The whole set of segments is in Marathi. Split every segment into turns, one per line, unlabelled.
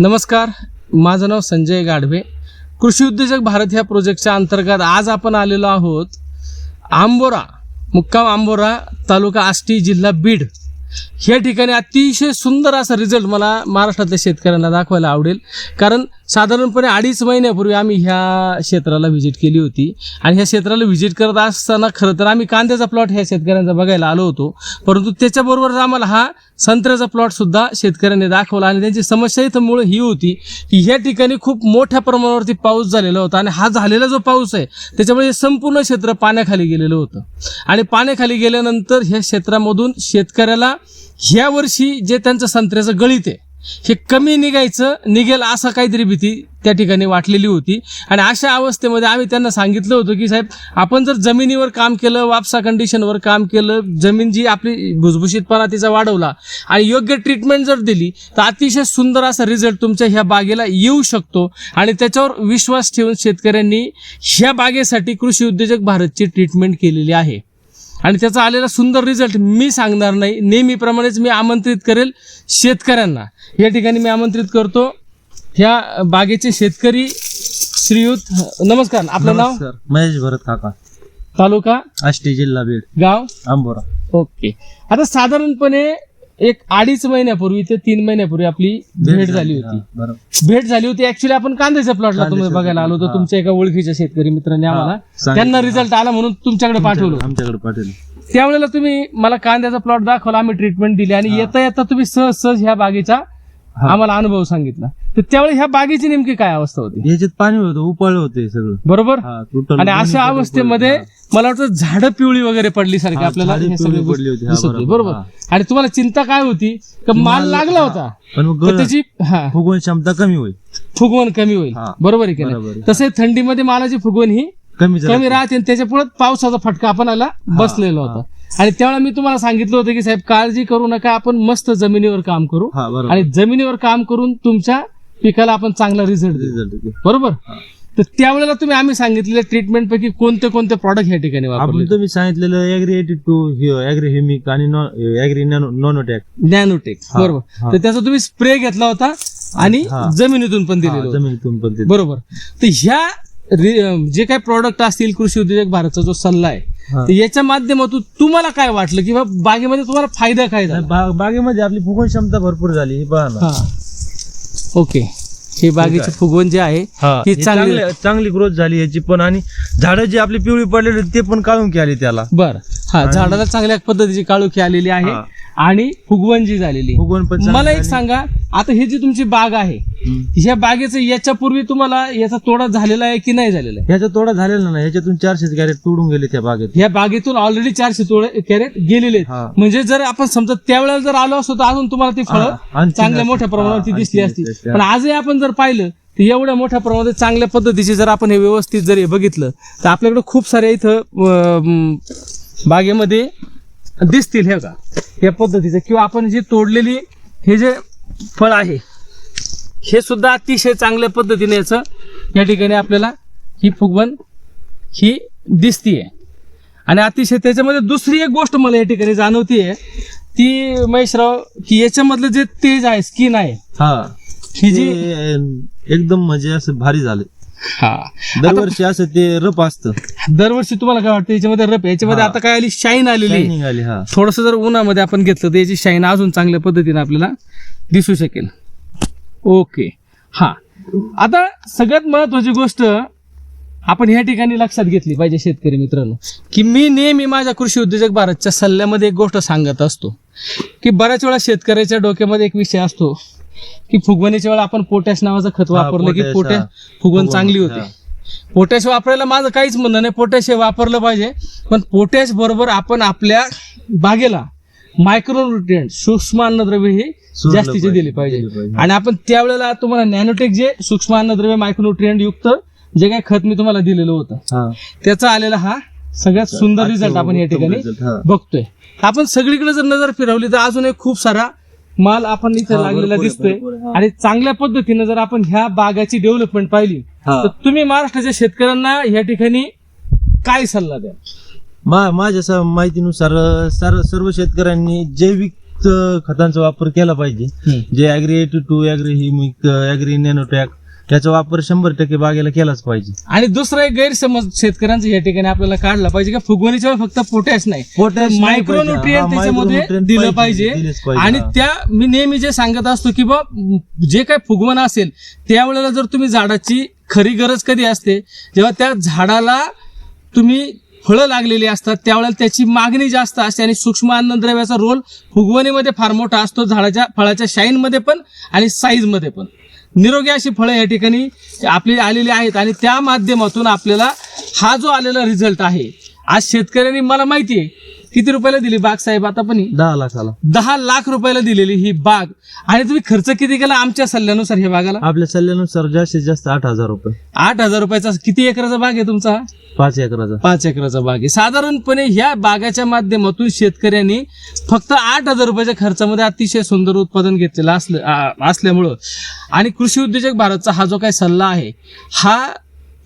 नमस्कार माझं नाव संजय गाढवे कृषी उद्योजक भारत ह्या प्रोजेक्टच्या अंतर्गत आज आपण आलेलो आहोत आंबोरा मुक्काम आंबोरा तालुका आष्टी जिल्हा बीड. या ठिकाणी अतिशय सुंदर असा रिझल्ट मला महाराष्ट्रातल्या शेतकऱ्यांना दाखवायला आवडेल. कारण साधारणपणे अडीच महिन्यापूर्वी आम्ही ह्या क्षेत्राला व्हिजिट केली होती. आणि ह्या क्षेत्राला व्हिजिट करत असताना खरं तर आम्ही कांद्याचा प्लॉट ह्या शेतकऱ्यांचा बघायला आलो होतो. परंतु त्याच्याबरोबर आम्हाला हा संत्र्याचा प्लॉटसुद्धा शेतकऱ्यांनी दाखवला आणि त्यांची समस्या इथं मुळे ही होती की ह्या ठिकाणी खूप मोठ्या प्रमाणावरती पाऊस झालेला होता आणि हा झालेला जो पाऊस आहे त्याच्यामुळे हे संपूर्ण क्षेत्र पाण्याखाली गेलेलं होतं. आणि पाण्याखाली गेल्यानंतर ह्या क्षेत्रामधून शेतकऱ्याला ह्या वर्षी जे त्यांचं संत्र्याचं गळीत आहे हे कमी निघायचं निघेल असा काहीतरी भीती त्या ठिकाणी वाटलेली होती. आणि अशा अवस्थेमध्ये आम्ही त्यांना सांगितलं होतं की साहेब आपण जर जमिनीवर काम केलं वापसा कंडिशनवर काम केलं जमीन जी आपली भुसभुशीतपणा तिचा वाढवला आणि योग्य ट्रीटमेंट जर दिली तर अतिशय सुंदर असा रिझल्ट तुमच्या ह्या बागेला येऊ शकतो. आणि त्याच्यावर विश्वास ठेवून शेतकऱ्यांनी ह्या बागेसाठी कृषी उद्योजक भारतची ट्रीटमेंट केलेली आहे. आणि त्याचा आलेला सुंदर रिझल्ट मी सांगणार नाही. नेहमीप्रमाणेच मी आमंत्रित करेल शेतकऱ्यांना. या ठिकाणी मी आमंत्रित करतो. ह्या बागेचे शेतकरी श्रीयुत नमस्कार. आपलं नाव?
नमस्कार. महेश भरत काका.
तालुका?
आष्टी जिल्हा बीड.
गाव?
आंबोरा
ओके. आता साधारणपणे एक अडीच महिन्यापूर्वी ते तीन महिन्यापूर्वी आपली भेट झाली होती
बरोबर
भेट झाली होती ऍक्च्युली आपण कांद्याच्या प्लॉटला तुम्ही
कांद्याच्या
बघायला आलो होतो. तुमच्या एका ओळखीच्या शेतकरी मित्रांनी आम्हाला
सांगितलं.
त्यांना रिझल्ट आला म्हणून तुमच्याकडे पाठवलं
आमच्याकडे पाटील
त्यावेळेला तुम्ही मला कांद्याचा प्लॉट दाखवला आम्ही ट्रीटमेंट दिली आणि. येता येता तुम्ही सहज सहज ह्या बागेचा. आम्हाला अनुभव सांगितला. तर त्यावेळी ह्या बागेची नेमकी काय अवस्था होती?
याच्यात पाणी होतं उपाळ होते सगळं.
बरोबर?
हा, total
आणि अशा अवस्थेमध्ये. मला वाटतं झाडं पिवळी वगैरे पडली सारखी
हा,
आपल्याला
झाडे
हे सगळे
पिवळी
गोष्टी
पडली होती, हा,
दिसत होती.
बरोबर.
बरोबर. आणि तुम्हाला चिंता काय होती? का माल लागला. होता?
पण मग
तर
गळ-
त्याची हा.
फुगवण क्षमता कमी होईल.
फुगवण कमी होईल.
हा.
बरोबर आहे की
बरोबर
नाही
आहे.
तसे थंडीमध्ये मालाची फुगवण ही
कमी
कमी राहते आणि त्याच्या पुढे पावसाचा फटका आपणाला बसलेला होता. आणि त्यावेळेला मी तुम्हाला सांगितलं होतं की साहेब काळजी करू नका आपण मस्त जमिनीवर काम करू.
हा बरोबर.
आणि जमिनीवर काम करून तुमच्या पिकाला आपण चांगला रिझल्ट देऊ.
येते.
बरोबर? तर त्यावेळेला तुम्ही आम्ही सांगितलेल्या ट्रीटमेंट पैकी कोणते कोणते प्रॉडक्ट या ठिकाणी वापरले?
आपण तुम्ही सांगितलेलं agri eighty two agri humic आणि ऍग्री नॉनोटॅक
नॅनोटेक
हा,
बरोबर. तर त्याचा तुम्ही स्प्रे घेतला होता आणि
हा.
जमिनीतून पण दिलेलं होतं.
जमिनीतून पण ते-
बरोबर. तर ह्या रि- अं, जे काही प्रॉडक्ट असतील कृषी उद्योजक भारतचा जो सल्ला आहे
हा.
तर याच्या माध्यमातून तुम्हाला काय वाटलं? किंवा बागेमध्ये तुम्हाला फायदा काय झाला?
बागेमध्ये आपली फुगवण क्षमता भरपूर झाली हे पहा ना.
हा. ओके. हे बागेचे फुगवण जे आहे
हा,
ही
ही
चांगली-
चांगली चांगली ग्रोथ झाली याची पण आणि झाडं जी आपली पिवळी पडलेली ते पण काढून आली त्याला.
बर. हा झाडाला चांगल्या पद्धतीची काळोखी आलेली आहे.
हा.
आणि फुगवण जी झालेली
फुगवण पण चांगली
मला एक. सांगा आता ही जी तुमची बाग आहे
हम्म.
ह्या बागेचं याच्यापूर्वी तुम्हाला याचा तोडा झालेला आहे की नाही झालेला आहे
ह्याचा तोडा झालेला नाही ह्याच्यातून चारशे कॅरेट तोडून गेले त्या बागेत
ह्या बागेतून ऑलरेडी चारशे तोडे कॅरेट गेलेले आहेत
हा.
म्हणजे जर आपण समजा त्यावेळेला जर आलो असतो तर अजून तुम्हाला ती
हा,
फळं
आणखीन
चांगल्या
असती.
मोठ्या प्रमाणावरती
हा,
दिसली
आणखीन
असती
दिसली असती.
पण आजही आपण जर पाहिलं तर एवढ्या मोठ्या प्रमाणात चांगल्या पद्धतीचे जर आपण हे व्यवस्थित जर हे बघितलं तर आपल्याकडे खूप साऱ्या इथं अं, बागेमध्ये दिसतील हे का या पद्धतीचे. किंवा आपण जी तोडलेली हे जे फळ आहे हे सुद्धा अतिशय चांगल्या पद्धतीने याचं या ठिकाणी आपल्याला ही फुगवण ही दिसतीये. आणि अतिशय त्याच्यामध्ये दुसरी एक गोष्ट मला या ठिकाणी जाणवतीये. ती महेशराव की याच्यामधलं जे तेज आहे स्किन आहे
हा.
ही जी
एकदम म्हणजे असं भारी झालं
हा
दरवर्षी असं ते रप असतं
दरवर्षी तुम्हाला काय वाटतं याच्यामध्ये रप. याच्यामध्ये
हा.
आता काय आली शाईन आलेली आहे.
Shining आली हा
थोडस जर उन्हामध्ये आपण घेतलं तर याची शाईन अजून चांगल्या पद्धतीने आपल्याला दिसू शकेल ओके हा आता सगळ्यात महत्वाची गोष्ट आपण ह्या ठिकाणी लक्षात घेतली पाहिजे शेतकरी मित्रांनो की मी नेहमी माझ्या कृषी उद्योजक भारतच्या सल्ल्यामध्ये एक गोष्ट सांगत असतो की बऱ्याच वेळा शेतकऱ्याच्या डोक्यामध्ये एक विषय असतो की फुगवणीच्या वेळा आपण पोटॅश नावाचं खत वापरलं की
पोटॅश.
फुगवण चांगली होते. पोटॅश वापरायला माझं काहीच म्हणणं नाही पोटॅश हे वापरलं पाहिजे पण पोटॅश बरोबर आपण आपल्या बागेला मायक्रोन्युट्रिएंट सूक्ष्म अन्नद्रव्य हे जास्तीचे दिले पाहिजे. आणि आपण त्यावेळेला तुम्हाला नॅनोटेक जे सूक्ष्म अन्नद्रव्य मायक्रोन्युट्रिएंट युक्त जे काही खत मी तुम्हाला दिलेलं होतं
हा
त्याचा आलेला हा सगळ्यात सुंदर रिझल्ट आपण या ठिकाणी. बघतोय आपण सगळीकडे जर नजर फिरवली तर अजून एक खूप सारा माल आपण इथे
हा,
लागलेला
भरपूर आहे,
दिसतोय
भरपूर आहे, हा.
आणि चांगल्या पद्धतीने जर आपण ह्या बागाची डेव्हलपमेंट पाहिली
हा.
तर तुम्ही महाराष्ट्राच्या शेतकऱ्यांना या ठिकाणी काय सल्ला द्या
मा माझ्या स- माहितीनुसार सर सर्व शेतकऱ्यांनी जैविक अं, खतांचा वापर केला पाहिजे. जे agri eighty two agri humic agri nanotech त्याचा वापर शंभर टक्के बागेला केलाच पाहिजे.
आणि दुसरा एक गैरसमज शेतकऱ्यांचा या ठिकाणी आपल्याला काढला पाहिजे का फुगवणीच्या फक्त पोटॅश नाही.
पोटॅश
मायक्रोन्युट्रियन त्याच्यामध्ये दिलं पाहिजे आणि त्या मी नेहमी जे सांगत असतो की बा जे काय फुगवण असेल त्यावेळेला जर तुम्ही झाडाची खरी गरज कधी असते जेव्हा त्या झाडाला तुम्ही फळं लागलेली असतात त्यावेळेला त्याची मागणी जास्त असते आणि सूक्ष्म अन्नद्रव्याचा रोल फुगवणीमध्ये फार मोठा असतो झाडाच्या फळाच्या शाईनमध्ये पण आणि साईजमध्ये पण. निरोगी अशी फळं या ठिकाणी आपली आलेली आहेत आणि त्या माध्यमातून आपल्याला हा जो आलेला रिझल्ट आहे आज शेतकऱ्यांनी मला माहिती आहे किती रुपयाला दिली बाग साहेब? आता पण ही?
दहा लाखाला.
दहा लाख रुपयाला दिलेली ही बाग. आणि तुम्ही खर्च किती केला आमच्या सल्ल्यानुसार ह्या बागाला?
आपल्या सल्ल्यानुसार जास्तीत जास्त आठ हजार रुपये.
आठ हजार रुपयाचा किती एकराचा बाग आहे तुमचा?
पाच एकराचा.
पाच एकराचा बाग आहे. साधारणपणे ह्या बागाच्या माध्यमातून शेतकऱ्यांनी फक्त आठ हजार रुपयाच्या खर्चामध्ये अतिशय सुंदर उत्पादन घेतलेलं असलं आ- असल्यामुळं. आणि कृषी उद्योजक भारतचा हा जो काही सल्ला आहे हा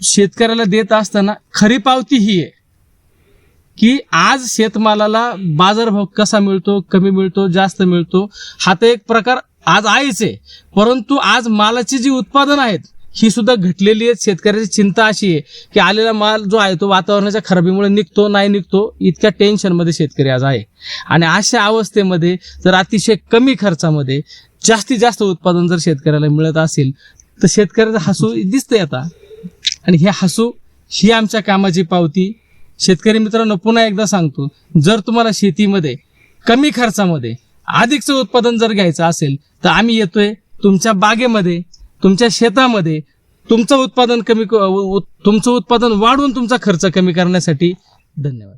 शेतकऱ्याला देत असताना खरी पावती ही आहे. की आज शेतमालाला बाजारभाव कसा मिळतो कमी मिळतो जास्त मिळतो हा तर एक प्रकार आज आहेच आहे. परंतु आज मालाची जी उत्पादन आहेत ही सुद्धा घटलेली आहेत. शेतकऱ्याची चिंता अशी आहे की आलेला माल जो आहे तो वातावरणाच्या खराबीमुळे निघतो नाही निघतो इतक्या टेन्शनमध्ये शेतकरी आज आहे. आणि अशा अवस्थेमध्ये जर अतिशय कमी खर्चामध्ये जास्तीत जास्त उत्पादन जर शेतकऱ्याला मिळत असेल तर शेतकऱ्याचं हसू दिसतंय आता. आणि हे हसू ही आमच्या कामाची पावती. शेतकरी मित्रांनो पुन्हा एकदा सांगतो जर तुम्हाला शेतीमध्ये कमी खर्चामध्ये अधिकचं उत्पादन जर घ्यायचं असेल तर आम्ही येतोय तुमच्या बागेमध्ये तुमच्या शेतामध्ये तुमचं उत्पादन कमी क- तुमचं उत्पादन वाढवून तुमचा खर्च कमी करण्यासाठी धन्यवाद.